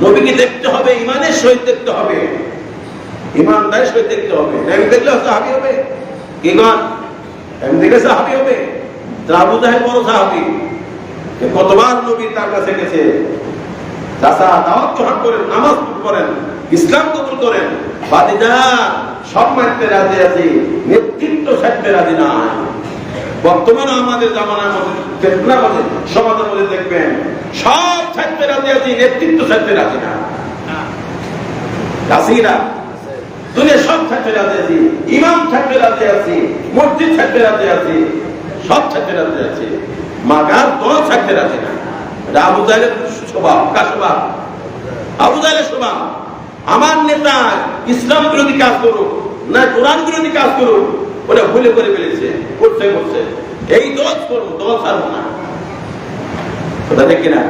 নবীকে দেখতে হবে সহিত দেখতে হবে। দেখতে হবে। হবে। কতবার নবী তার কাছে গেছে। দাওয়াত গ্রহণ করেন, নামাজ করেন ইসলাম কবুল করেন। বাদিদা সব মানতে রাজি আছি, নেতৃত্ব ছাড়তে রাজি নাই। বর্তমানে আমাদের জামানার মধ্যে ফেতনার মধ্যে, সমাজের মধ্যে দেখবেন, সব ছাত্রের রাজি আছি, নেতৃত্ব ছাড়তে রাজি না। রাজিরা দুনিয়া সব ছাড়তে রাজি আছি, ইমাম ছাড়তে রাজি আছি, মসজিদ ছাড়তে রাজি আছি, সব ছাড়তে রাজি আছি। মাগার দল ছাড়তে রাজি না। আবু জাহেলের স্বভাব, কার স্বভাব? আবু জাহেলের স্বভাব। আমার নেতা ইসলাম বিরোধী কাজ করুক না কোরআন বিরোধী কাজ করুন। ওটা ভুলে করে ফেলেছে, করছে করছে। এই দশ করুন দশ আর না। কথা দেখি না